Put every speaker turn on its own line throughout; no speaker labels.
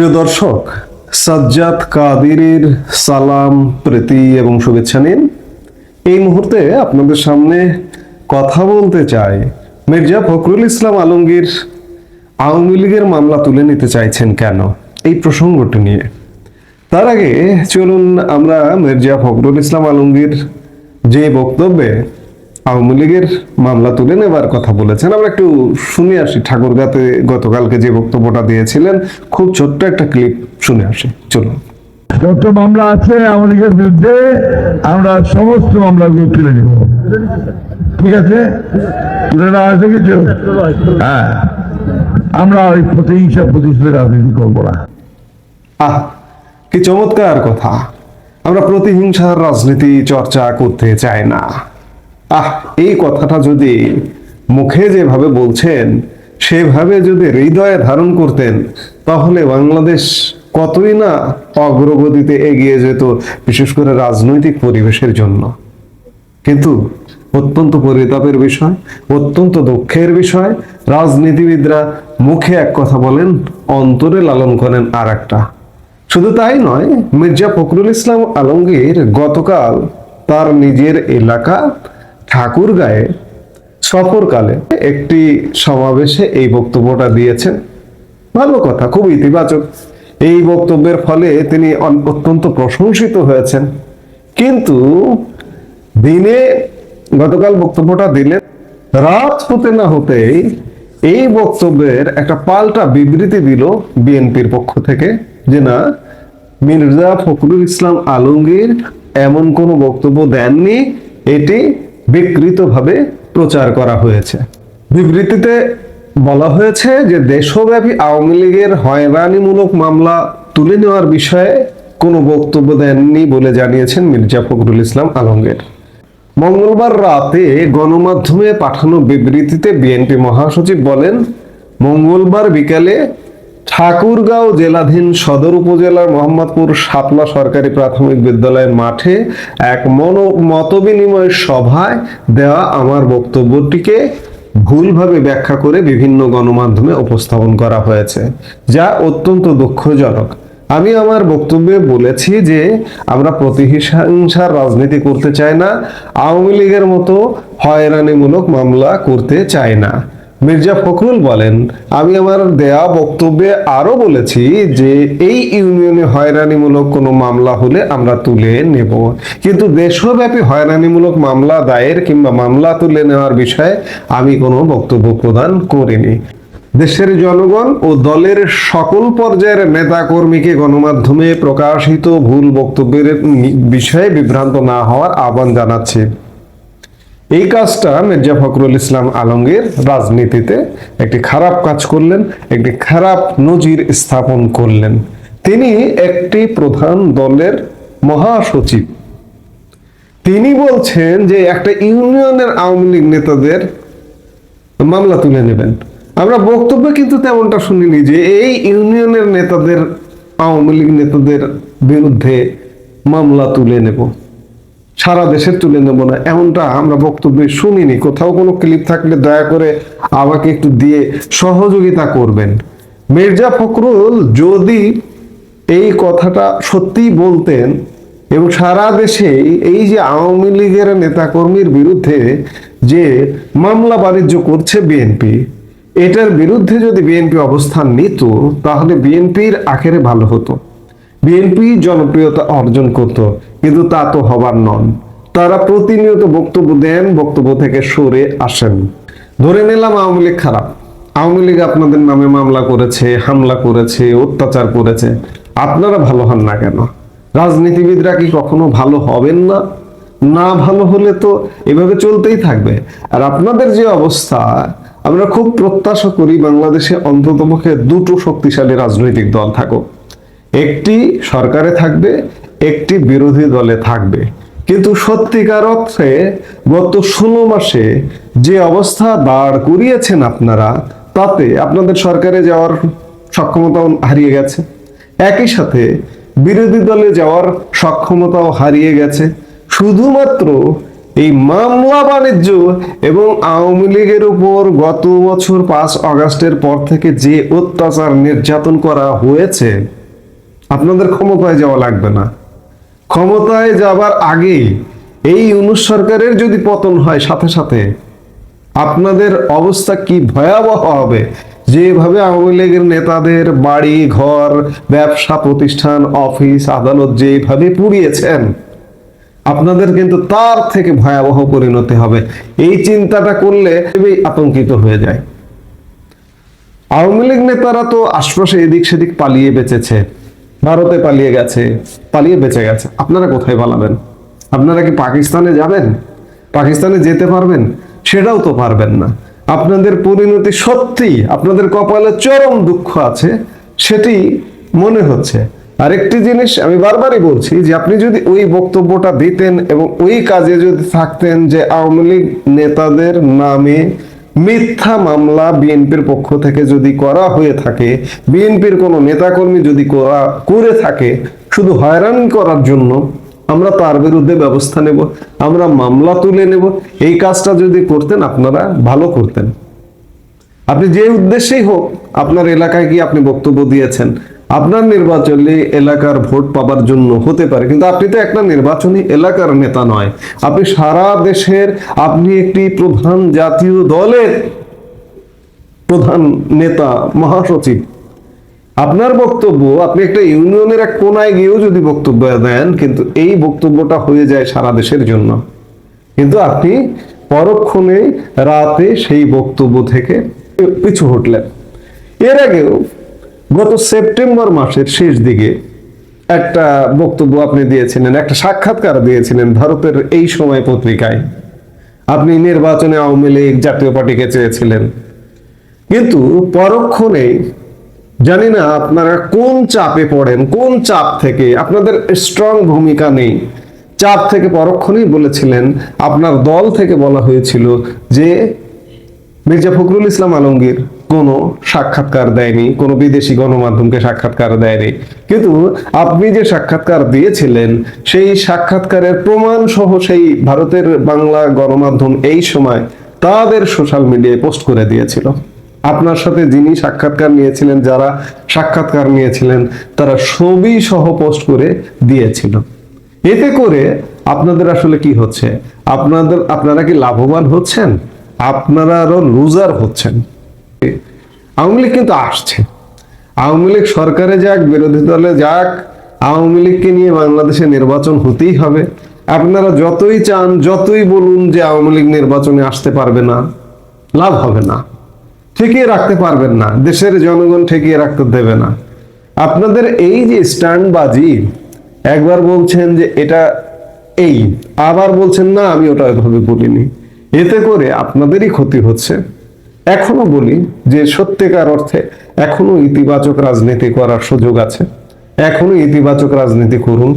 প্রিয় দর্শক, সাজ্জাদ কাদিরের সালাম, প্রীতি এবং শুভেচ্ছা নিন। এই মুহূর্তে আপনাদের সামনে কথা বলতে চাই মির্জা ফখরুল ইসলাম আলমগীর আওয়ামী লীগের মামলা তুলে নিতে চাইছেন কেন? এই প্রসঙ্গটি নিয়ে। তার আগে চলুন আমরা মির্জা ফখরুল ইসলাম আলমগীর যে বক্তব্যে আওয়ামী লীগের মামলা তুলে নেবার কথা বলেছেন। আমরা একটু শুনে আসি। ঠাকুরগাতে গতকালকে যে বক্তব্যটা দিয়েছিলেন খুব ছোট্ট একটা ক্লিপ শুনে আসি। চলুন।
যত মামলা আছে আমাদের বিরুদ্ধে আমরা সমস্ত মামলাগুলো তুলে নেব। ঠিক আছে? তুলে নেওয়া আছে কিছু? হ্যাঁ। আমরা ওই প্রতিহিংসা প্রতিশোধের রাজনীতি করব না।
আহ কি চমৎকার কথা। আমরা প্রতিহিংসার রাজনীতি চর্চা করতে চাই না। আহ, এই কথাটা যদি মুখে যেভাবে বলছেন, সেভাবে যদি হৃদয়ে ধারণ করতেন, তাহলে বাংলাদেশ কতই না অগ্রগতিতে এগিয়ে যেত, বিশেষ করে রাজনৈতিক পরিবেশের জন্য। কিন্তু অত্যন্ত পরিতাপের বিষয়, অত্যন্ত দুঃখের বিষয়, রাজনীতিবিদরা মুখে এক কথা বলেন, অন্তরে লালন করেন আর একটা শুধু তাই নয়, মির্জা ফখরুল ইসলাম আলমগীর গতকাল তার নিজের এলাকা ঠাকুরগাঁয়ে সফরকালে একটি সমাবেশে এই বক্তব্যটা দিয়েছেন। ভালো কথা, খুব ইতিবাচক। এই বক্তব্যের ফলে তিনি অত্যন্ত প্রশংসিত হয়েছেন। কিন্তু দিনে গতকাল বক্তব্যটা দিলেন রাত হতে না হতেই এই বক্তব্যের একটা পাল্টা বিবৃতি দিল বিএনপির পক্ষ থেকে যে না, মির্জা ফখরুল ইসলাম আলমগীর এমন কোনো বক্তব্য দেননি। এটি বিকৃতভাবে প্রচার করা হয়েছে। বিবৃতিতে বলা হয়েছে যে দেশব্যাপী আওয়ামী লীগের হয়রানিমূলক মামলা তুলে নেওয়ার বিষয়ে কোনো বক্তব্য দেননি বলে জানিয়েছেন মির্জা ফখরুল ইসলাম আলমগীর। মঙ্গলবার রাতে গণমাধ্যমে পাঠানো বিবৃতিতে বিএনপি মহাসচিব বলেন, মঙ্গলবার বিকালে ঠাকুরগাঁও জেলাধীন সদর উপজেলার মোহাম্মদপুর শাপলা সরকারি প্রাথমিক বিদ্যালয়ের মাঠে এক মন, মতবিনিময় সভায় দেওয়া আমার বক্তব্যটিকে ভুলভাবে ব্যাখ্যা করে বিভিন্ন গণমাধ্যমে উপস্থাপন করা হয়েছে, যা অত্যন্ত দুঃখজনক। আমি আমার বক্তব্যে বলেছি যে আমরা প্রতিহিংসার রাজনীতি করতে চাই না, আওয়ামী লীগের মতো হয়রানিমূলক মামলা করতে চাই না। মির্জা ফখরুল বলেন, আমি আমার দেয়া বক্তব্যে আরও বলেছি যে এই ইউনিয়নে হয়রানিমূলক কোনো মামলা হলে আমরা তুলে নেব। কিন্তু দেশব্যাপী হয়রানিমূলক মামলা দায়ের কিংবা মামলা তুলে নেওয়ার বিষয়ে আমি কোনো বক্তব্য প্রদান করিনি। দেশের জনগণ ও দলের সকল পর্যায়ের নেতা কর্মীকে গণমাধ্যমে প্রকাশিত ভুল বক্তব্যের বিষয়ে বিভ্রান্ত না হওয়ার আহ্বান জানাচ্ছি। এই কাজটা মির্জা ফখরুল ইসলাম আলমগীর রাজনীতিতে একটি খারাপ কাজ করলেন, একটি খারাপ নজির স্থাপন করলেন। তিনি একটি প্রধান দলের মহাসচিব। তিনি বলছেন যে একটা ইউনিয়নের আওয়ামী লীগ নেতাদের মামলা তুলে নেবেন। আমরা বক্তব্যে কিন্তু তেমনটা শুনিনি যে এই ইউনিয়নের নেতাদের, আওয়ামী লীগ নেতাদের বিরুদ্ধে মামলা তুলে নেব। সারা দেশের তুলে নেব না। এমনটা আমরা বক্তব্যে শুনিনি। কোথাও কোনো ক্লিপ থাকলে দয়া করে আমাকে একটু দিয়ে সহযোগিতা করবেন। মির্জা ফখরুল যদি এই কথাটা সত্যি বলতেন এবং সারা দেশে এই যে আওয়ামী লীগের নেতাকর্মীর বিরুদ্ধে যে মামলা বাণিজ্য করছে বিএনপি এটার বিরুদ্ধে যদি বিএনপি অবস্থান নিত, তাহলে বিএনপির আখেরে ভালো হতো। বিএনপি জনপ্রিয়তা অর্জন করত, কিন্তু তা তো হবার নন। তারা প্রতিনিয়ত বক্তব্য দেন, বক্তব্য থেকে সরে আসেন। ধরে নিলাম আওয়ামী লীগ খারাপ। আওয়ামী লীগ আপনাদের নামে মামলা করেছে, হামলা করেছে, অত্যাচার করেছে। আপনারা ভালো হন না কেন? রাজনীতিবিদরা কি কখনো ভালো হবেন না? না ভালো হলে তো এভাবে চলতেই থাকবে। আর আপনাদের যে অবস্থা, আমরা খুব প্রত্যাশা করি বাংলাদেশে অন্ততপক্ষে দুটো শক্তিশালী রাজনৈতিক দল থাকুক। একটি সরকারে থাকবে, একটি বিরোধী দলে থাকবে। কিন্তু সত্যিকার অর্থে গত ষোলো মাসে যে অবস্থা দাঁড় করিয়েছেন আপনারা, তাতে আপনাদের সরকারে যাওয়ার সক্ষমতাও হারিয়ে গেছে। একই সাথে বিরোধী দলে যাওয়ার সক্ষমতাও হারিয়ে গেছে। শুধুমাত্র এই মামলা বাণিজ্য এবং আওয়ামী লীগের উপর গত বছর পাঁচ আগস্টের পর থেকে যে অত্যাচার নির্যাতন করা হয়েছে আপনাদের ক্ষমতায় যাওয়া লাগবে না। ক্ষমতায় যাবার আগে এই ইউনুস সরকারের যদি পতন হয় সাথে সাথে, আপনাদের অবস্থা কি ভয়াবহ হবে? যেভাবে আওয়ামী লীগের নেতাদের বাড়ি, ঘর, ব্যবসা, প্রতিষ্ঠান, অফিস, আদালত যেভাবে পুড়িয়েছেন, আপনাদের কিন্তু তার থেকে ভয়াবহ পরিণতি হবে। এই চিন্তাটা করলে আতঙ্কিত হয়ে যায়। আওয়ামী লীগ নেতারা তো আশপাশে এদিক সেদিক পালিয়ে বেঁচেছে। ভারতে পালিয়ে গেছে, পালিয়ে বেঁচে গেছে। আপনারা কোথায় পালাবেন? আপনারা কি পাকিস্তানে যাবেন? পাকিস্তানে যেতে পারবেন? সেটাও তো পারবেন না। আপনাদের পরিণতি সত্যি আপনাদের কপালে চরম দুঃখ আছে, সেটি মনে হচ্ছে। আরেকটি জিনিস আমি বারবারই বলছি যে আপনি যদি ওই বক্তব্যটা দিতেন এবং ওই কাজে যদি থাকতেন যে আওয়ামী লীগ নেতাদের নামে মিথ্যা মামলা বিএনপির পক্ষ থেকে যদি করা হয়ে থাকে, বিএনপির কোনো নেতাকর্মী যদি করা, করে থাকে, শুধু হয়রানি করার জন্য আমরা তার বিরুদ্ধে ব্যবস্থা নেব, আমরা মামলা তুলে নেব। এই কাজটা যদি করতেন আপনারা ভালো করতেন। আপনি যে উদ্দেশ্যেই হোক, আপনার এলাকায় গিয়ে আপনি বক্তব্য দিয়েছেন আপনার নির্বাচনী এলাকার ভোট পাবার জন্য হতে পারে, কিন্তু আপনি তো একটা নির্বাচনী এলাকার নেতা নয়। আপনি সারা দেশের, আপনি একটি প্রধান জাতীয় দলের প্রধান নেতা, মহাসচিব। আপনার বক্তব্য, আপনি একটা ইউনিয়নের এক কোনায় গিয়েও যদি বক্তব্য দেন, কিন্তু এই বক্তব্যটা হয়ে যায় সারা দেশের জন্য। কিন্তু আপনি পরক্ষণে রাতে সেই বক্তব্য থেকে পিছু হটলেন। এর আগেও গত সেপ্টেম্বর মাসের শেষ দিকে একটা বক্তব্য আপনি দিয়েছিলেন, একটা সাক্ষাৎকার দিয়েছিলেন ভারতের এই সময় পত্রিকায়। আপনি নির্বাচনে আওয়ামী লীগ জাতীয় পার্টিকে চেয়েছিলেন। কিন্তু পরক্ষণে জানি না আপনারা কোন চাপে পড়েন, কোন চাপ থেকে, আপনাদের স্ট্রং ভূমিকা নেই। চাপ থেকে পরক্ষণেই বলেছিলেন, আপনার দল থেকে বলা হয়েছিল যে মির্জা ফখরুল ইসলাম আলমগীর কোনো সাক্ষাৎকার দেয়নি, কোনো বিদেশি গণমাধ্যমকে সাক্ষাৎকার দেয়নি। কিন্তু আপনি যে সাক্ষাৎকার দিয়েছিলেন, সেই সাক্ষাৎকারের প্রমাণ সহ সেই ভারতের বাংলা গণমাধ্যম এই সময় তাদের সোশ্যাল মিডিয়ায় পোস্ট করে দিয়েছিল। আপনার সাথে যিনি সাক্ষাৎকার নিয়েছিলেন, যারা সাক্ষাৎকার নিয়েছিলেন, তারা ছবি সহ পোস্ট করে দিয়েছিল। এতে করে আপনাদের আসলে কি হচ্ছে? আপনাদের, আপনারা কি লাভবান হচ্ছেন? আপনারা আরও লুজার হচ্ছেন। আওয়ামী লীগ কিন্তু আসছে। আওয়ামী লীগ সরকারে যাক, বিরোধী দলে যাক, আওয়ামী লীগকে নিয়ে বাংলাদেশে নির্বাচন হতেই হবে। আপনারা যতই চান, যতই বলুন যে আওয়ামী লীগ নির্বাচনে আসতে পারবে না, লাভ হবে না। ঠেকিয়ে রাখতে পারবেন না, দেশের জনগণ ঠেকিয়ে রাখতে দেবে না। আপনাদের এই যে স্ট্যান্ডবাজি, একবার বলছেন যে এটা এই, আবার বলছেন, না, আমি ওটা এভাবে বলিনি। এতে করে আপনাদেরই ক্ষতি হচ্ছে। এখনও বলি যে সত্যিকার অর্থে এখনও ইতিবাচক রাজনীতি করার সুযোগ আছে। এখনও ইতিবাচক রাজনীতি করুন।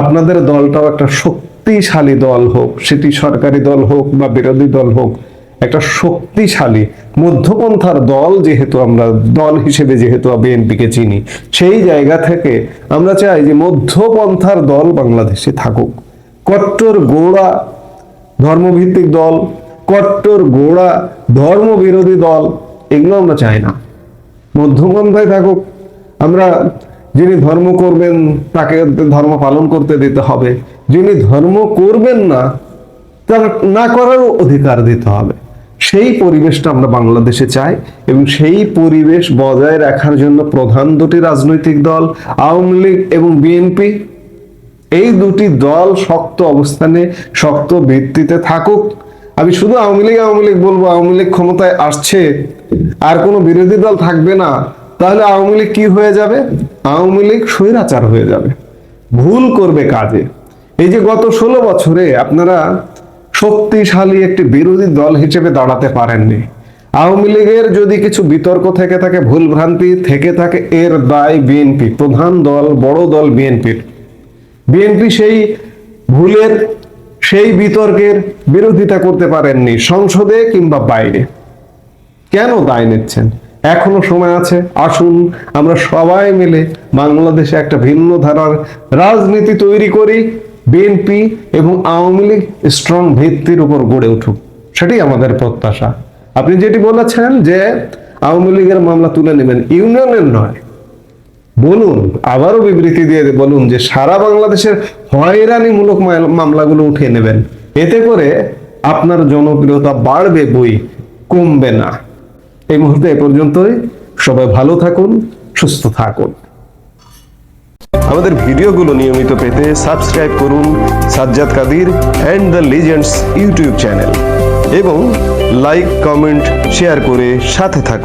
আপনাদের দলটাও একটা শক্তিশালী দল হোক, সেটি সরকারি দল হোক বা বিরোধী দল হোক, একটা শক্তিশালী মধ্যপন্থার দল যেহেতু আমরা, দল হিসেবে যেহেতু বিএনপিকে চিনি, সেই জায়গা থেকে আমরা চাই যে মধ্যপন্থার দল বাংলাদেশে থাকুক। কট্টর, গোড়া, ধর্মভিত্তিক দল কট্টর গোড়া ধর্ম বিরোধী দল, এগুলো আমরা চাই না। মধ্যপন্থায় থাকুক, আমরা যিনি ধর্ম করবেন, তাকে ধর্ম পালন করতে দিতে হবে। যিনি ধর্ম করবেন না, তার না করারও অধিকার দিতে হবে। সেই পরিবেশটা আমরা বাংলাদেশে চাই এবং সেই পরিবেশ বজায় রাখার জন্য প্রধান দুটি রাজনৈতিক দল, আওয়ামী লীগ এবং বিএনপি, এই দুটি দল শক্ত অবস্থানে, শক্ত ভিত্তিতে থাকুক। আমি শুধু আওয়ামী লীগ আওয়ামী লীগ বলব, আওয়ামী লীগ ক্ষমতায় আসছে, আর কোনো বিরোধী দল থাকবে না। তাহলে আওয়ামী লীগ কি হয়ে যাবে? আওয়ামী লীগ স্বৈরাচার হয়ে যাবে। ভুল করবে কাজে। এই যে গত ষোলো বছরে আপনারা শক্তিশালী একটি বিরোধী দল হিসেবে দাঁড়াতে পারেননি। আওয়ামী লীগের যদি কিছু বিতর্ক থেকে থাকে ভুল ভ্রান্তি থেকে থাকে, এর দায় বিএনপি, প্রধান দল, বড় দল বিএনপির। বিএনপি সেই ভুলের সেই বিতর্কের বিরোধিতা করতে পারেননি সংসদে কিংবা বাইরে। কেন দায় নিচ্ছেন? এখনও সময় আছে। আসুন, আমরা সবাই মিলে বাংলাদেশে একটা ভিন্ন ধারার রাজনীতি তৈরি করি, বিএনপি এবং আওয়ামী লীগ স্ট্রং ভিত্তির উপর গড়ে উঠুক। সেটাই আমাদের প্রত্যাশা। আপনি যেটি বলেছেন যে আওয়ামী লীগের মামলা তুলে নেবেন, ইউনিয়নের নয়। বলুন, আবারও বিবৃতি দিয়ে বলুন যে সারা বাংলাদেশের হয়রানিমূলক মাল- মামলাগুলো উঠিয়ে নেবেন। এতে করে আপনার জনপ্রিয়তা বাড়বে, বই কমবে না। এই মুহূর্তে এ পর্যন্তই। সবাই ভালো থাকুন, সুস্থ থাকুন। আমাদের ভিডিওগুলো নিয়মিত পেতে সাবস্ক্রাইব করুন Sajjad Kadir and the legends YouTube channel এবং লাইক, কমেন্ট, শেয়ার করে সাথে থাকুন।